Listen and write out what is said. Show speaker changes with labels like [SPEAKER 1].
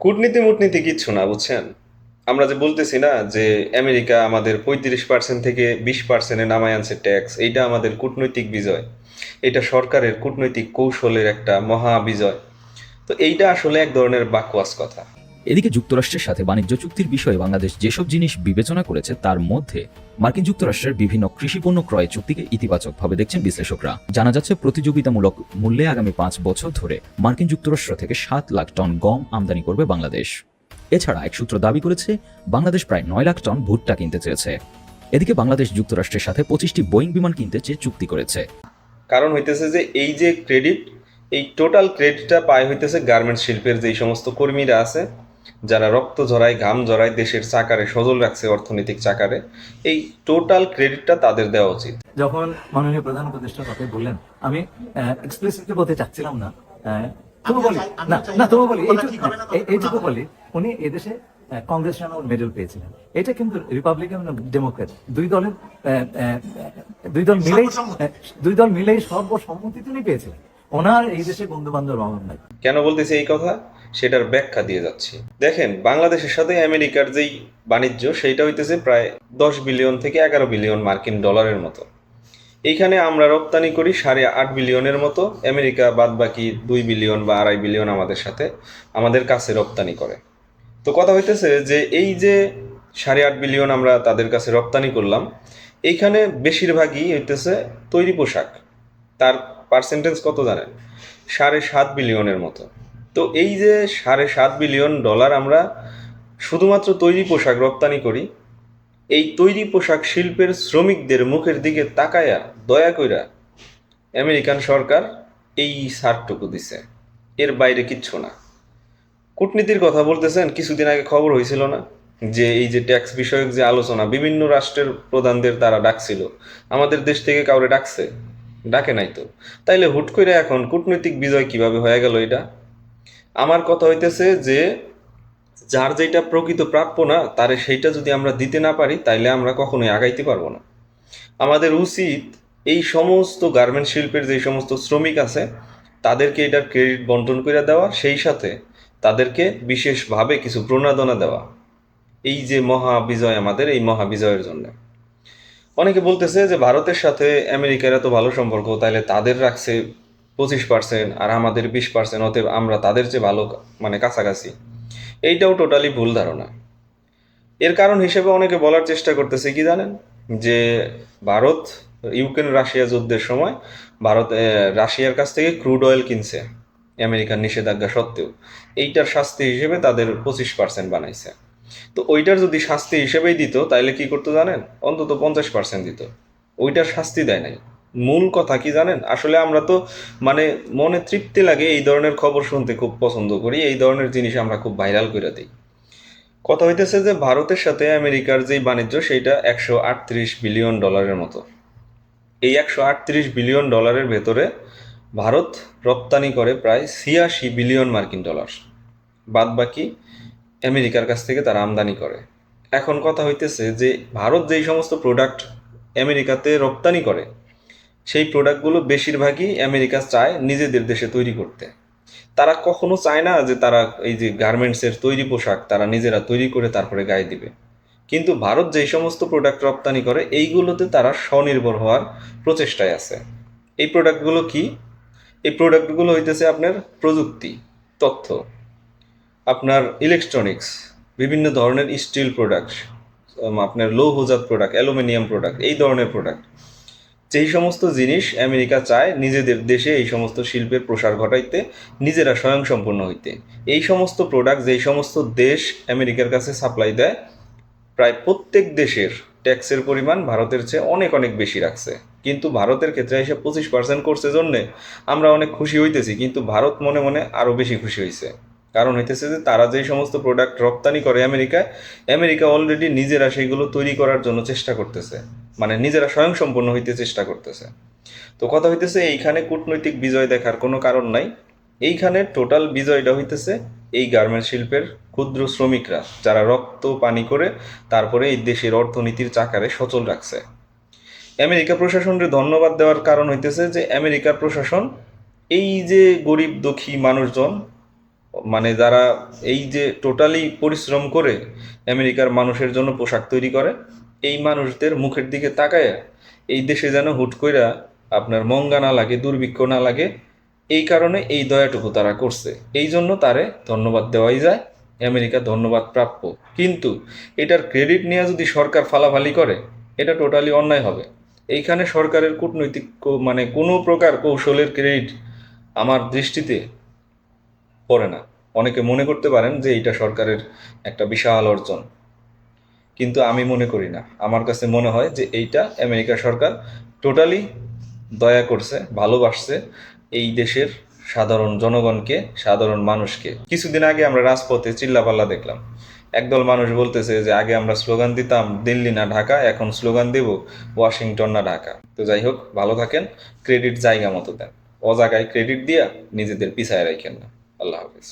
[SPEAKER 1] কূটনীতি মূটনীতি কিচ্ছু না, বুঝছেন? আমরা যে বলতেছি না যে আমেরিকা আমাদের পঁয়ত্রিশ পার্সেন্ট থেকে বিশ পার্সেন্টে নামায় আনছে ট্যাক্স এইটা আমাদের কূটনৈতিক বিজয়। এটা সরকারের কূটনৈতিক কৌশলের একটা মহা বিজয়। তো এইটা আসলে এক ধরনের বাকওয়াস কথা।
[SPEAKER 2] এদিকে যুক্তরাষ্ট্রের সাথে বাণিজ্য চুক্তির বিষয়ে বাংলাদেশ যেসব জিনিস বিবেচনা করেছে তার মধ্যে মার্কিন যুক্তরাষ্ট্রের বিভিন্ন কৃষিপণ্য ক্রয় চুক্তিকে ইতিবাচকভাবে দেখছেন বিশ্লেষকরা। জানা যাচ্ছে, প্রতিযোগিতামূলক মূল্যে আগামী পাঁচ বছর ধরে মার্কিন যুক্তরাষ্ট্র থেকে সাত লাখ টন গম আমদানি করবে বাংলাদেশ। এছাড়া এক সূত্র দাবি করেছে, বাংলাদেশ প্রায় নয় লাখ টন ভুট্টা কিনতে চেয়েছে। এদিকে বাংলাদেশ যুক্তরাষ্ট্রের সাথে পঁচিশটি বোয়িং বিমান কিনতে চেয়ে চুক্তি করেছে।
[SPEAKER 1] কারণ হইতেছে যে এই যে ক্রেডিট, এই টোটাল ক্রেডিটটা পায় হইতেছে গার্মেন্টস শিল্পের যেই সমস্ত কর্মীরা আছে যারা রক্ত ঝরায় ঘাম ঝরায় দেশের চাকারে সজল রাখছে অর্থনৈতিক চাকারে এই টোটাল ক্রেডিটটা তাদের দেওয়া উচিত।
[SPEAKER 3] যখন মাননীয় প্রধান উপদেষ্টা কথা বললেন আমি এক্সপ্রেসিভলি বলতে চাচ্ছিলাম না আহ, তবু বলি না না তবু বলি এইটুকু-
[SPEAKER 4] কি করে না
[SPEAKER 3] এই- এইটুকু বলি উনি এদেশে কংগ্রেশনাল মেডেল পেয়েছিলেন। এটা কিন্তু রিপাবলিকান ডেমোক্রেট দুই দলের দুই দল মিলেই দুই দল মিলেই সর্বসম্মতি তিনি পেয়েছিলেন। ওনার এই দেশে বন্ধু বান্ধব অভাব নাই।
[SPEAKER 1] কেন বলতেছি এই কথা? সেটার ব্যাখ্যা দিয়ে যাচ্ছি। দেখেন, বাংলাদেশের সাথে আমেরিকার যেই বাণিজ্য, সেইটা হইতেছে প্রায় দশ বিলিয়ন থেকে এগারো বিলিয়ন মার্কিন ডলারের মতো। এইখানে আমরা রপ্তানি করি সাড়ে আট বিলিয়নের মতো, আমেরিকা বাদ বাকি দুই বিলিয়ন বা আড়াই বিলিয়ন আমাদের সাথে আমাদের কাছে রপ্তানি করে। তো কথা হইতেছে যে এই যে সাড়ে আট বিলিয়ন আমরা তাদের কাছে রপ্তানি করলাম, এইখানে বেশিরভাগই হইতেছে তৈরি পোশাক। তার পার্সেন্টেজ কত জানেন? সাড়ে সাত বিলিয়নের মতো। তো এই যে সাড়ে সাত বিলিয়ন ডলার আমরা শুধুমাত্র তৈরি পোশাক রপ্তানি করি, এই তৈরি পোশাক শিল্পের শ্রমিকদের মুখের দিকে তাকায়া দয়া কইরা আমেরিকান সরকার এই সারটুকু দিছে। এর বাইরে কিচ্ছু না। কূটনীতির কথা বলতেছেন, কিছুদিন আগে খবর হয়েছিল না যে এই যে ট্যাক্স বিষয়ক যে আলোচনা বিভিন্ন রাষ্ট্রের প্রধানদের তারা ডাকছিল, আমাদের দেশ থেকে কাউরে ডাকছে, ডাকে নাই তো। তাইলে হুট করে এখন কূটনৈতিক বিজয় কীভাবে হয়ে গেল এটা? আমার কথা হইতেছে যে, যার যেটা প্রকৃত প্রাপ্য না, তার সেইটা যদি আমরা দিতে না পারি, তাইলে আমরা কখনোই আগাইতে পারব না। আমাদের উচিত এই সমস্ত গার্মেন্ট শিল্পের যে সমস্ত শ্রমিক আছে, তাদেরকে এটার ক্রেডিট বন্টন করে দেওয়া, সেই সাথে তাদেরকে বিশেষভাবে কিছু প্রণোদনা দেওয়া। এই যে মহা বিজয় আমাদের, এই মহা বিজয়ের জন্য। অনেকে বলতেছে যে, ভারতের সাথে আমেরিকার এত ভালো সম্পর্ক, তাইলে তাদের রাখছে পঁচিশ পার্সেন্ট আর আমাদের বিশ পার্সেন্ট অতএব আমরা তাদের চেয়ে ভালো মানে কাছাকাছি। এইটাও টোটালি ভুল ধারণা। এর কারণ হিসেবে অনেকে বলার চেষ্টা করতেছে, কি জানেন? যে ভারত, ইউক্রেন, রাশিয়া যুদ্ধের সময় ভারত রাশিয়ার কাছ থেকে ক্রুড অয়েল কিনছে, আমেরিকার নিষেধাজ্ঞা সত্ত্বেও। এইটার শাস্তি হিসেবে তাদের পঁচিশ পার্সেন্ট বানাইছে। তো ওইটার যদি শাস্তি হিসেবেই দিত, তাইলে কি করতো জানেন? অন্তত পঞ্চাশ পার্সেন্ট দিত। ওইটার শাস্তি দেয় নাই। মূল কথা কি জানেন? আসলে আমরা তো মানে মনে তৃপ্তি লাগে এই ধরনের খবর শুনতে খুব পছন্দ করি, এই ধরনের জিনিস আমরা খুব ভাইরাল করে দিই। কথা হইতেছে যে ভারতের সাথে আমেরিকার যেই বাণিজ্য সেইটা একশো আটত্রিশ বিলিয়ন ডলারের মতো। এই একশো আটত্রিশ বিলিয়ন ডলারের ভেতরে ভারত রপ্তানি করে প্রায় ছিয়াশি বিলিয়ন মার্কিন ডলার। বাদ বাকি আমেরিকার কাছ থেকে তারা আমদানি করে। এখন কথা হইতেছে যে ভারত যেই সমস্ত প্রোডাক্ট আমেরিকাতে রপ্তানি করে সেই প্রোডাক্টগুলো বেশিরভাগই আমেরিকা চায় নিজেদের দেশে তৈরি করতে। তারা কখনো চায় না যে তারা এই যে গার্মেন্টসের তৈরি পোশাক তারা নিজেরা তৈরি করে তারপরে গায়ে দিবে। কিন্তু ভারত যেই সমস্ত প্রোডাক্ট রপ্তানি করে, এইগুলোতে তারা স্বনির্ভর হওয়ার প্রচেষ্টায় আছে। এই প্রোডাক্টগুলো কি? এই প্রোডাক্টগুলো হইতেছে আপনার প্রযুক্তি, তথ্য, আপনার ইলেকট্রনিক্স বিভিন্ন ধরনের স্টিল প্রোডাক্ট আপনার লৌহজাত প্রোডাক্ট অ্যালুমিনিয়াম প্রোডাক্ট এই ধরনের প্রোডাক্ট যেই সমস্ত জিনিস আমেরিকা চায়, নিজেদের দেশে এই সমস্ত শিল্পের প্রসার ঘটাইতে, নিজেরা স্বয়ংসম্পূর্ণ হইতে। এই সমস্ত প্রোডাক্ট যেই সমস্ত দেশ আমেরিকার কাছে সাপ্লাই দেয়, প্রায় প্রত্যেক দেশের ট্যাক্সের পরিমাণ ভারতের চেয়ে অনেক অনেক বেশি রাখছে। কিন্তু ভারতের ক্ষেত্রে এসে পঁচিশ পার্সেন্ট করছে জন্যে আমরা অনেক খুশি হইতেছি, কিন্তু ভারত মনে মনে আরও বেশি খুশি হয়েছে কারণ হইতেছে যে তারা যেই সমস্ত প্রোডাক্ট রপ্তানি করে আমেরিকায়, আমেরিকা অলরেডি নিজেরা সেইগুলো তৈরি করার জন্য চেষ্টা করতেছে। মানে নিজেরা স্বয়ংসম্পূর্ণ হইতে চেষ্টা করতেছে। তো কথা হইতেছে এইখানে কূটনৈতিক বিজয় দেখার কোনো কারণ নাই। এইখানে টোটাল বিজয়টা হইতেছে এই গার্মেন্ট শিল্পের ক্ষুদ্র শ্রমিকরা, যারা রক্ত, পানি করে তারপরে এই দেশের অর্থনীতির চাকারে সচল রাখছে। আমেরিকা প্রশাসনের ধন্যবাদ দেওয়ার কারণ হইতেছে যে আমেরিকার প্রশাসন এই যে গরিব দুঃখী মানুষজন মানে যারা এই যে টোটালি পরিশ্রম করে আমেরিকার মানুষের জন্য পোশাক তৈরি করে, এই মানুষদের মুখের দিকে তাকায় এই দেশে যেন হুট কইরা আপনার মঙ্গা না লাগে, দুর্ভিক্ষ না লাগে, এই কারণে এই দয়াটুকু তারা করছে। এই জন্য তারে ধন্যবাদ দেওয়াই যায়, আমেরিকা ধন্যবাদ প্রাপ্য। কিন্তু এটার ক্রেডিট নিয়ে যদি সরকার ফালাফালি করে, এটা টোটালি অন্যায় হবে। এইখানে সরকারের কূটনৈতিক মানে কোনো প্রকার কৌশলের ক্রেডিট আমার দৃষ্টিতে পড়ে না। অনেকে মনে করতে পারেন যে এটা সরকারের একটা বিশাল অর্জন। কিন্তু আমি মনে করি না। আমার কাছে মনে হয় যে এইটা আমেরিকা সরকার টোটালি দয়া করছে, ভালোবাসছে এই দেশের সাধারণ জনগণকে, সাধারণ মানুষকে। কিছুদিন আগে আমরা রাজপথে চিল্লাপাল্লা দেখলাম। একদল মানুষ বলতেছে যে আগে আমরা স্লোগান দিতাম, দিল্লি না ঢাকা, এখন স্লোগান দেব, ওয়াশিংটন না ঢাকা। তো যাই হোক, ভালো থাকেন, ক্রেডিট জায়গা মতো দেন। অজাগায় ক্রেডিট দিয়া নিজেদের পিছায় রাখেন না। আল্লাহ হাফিজ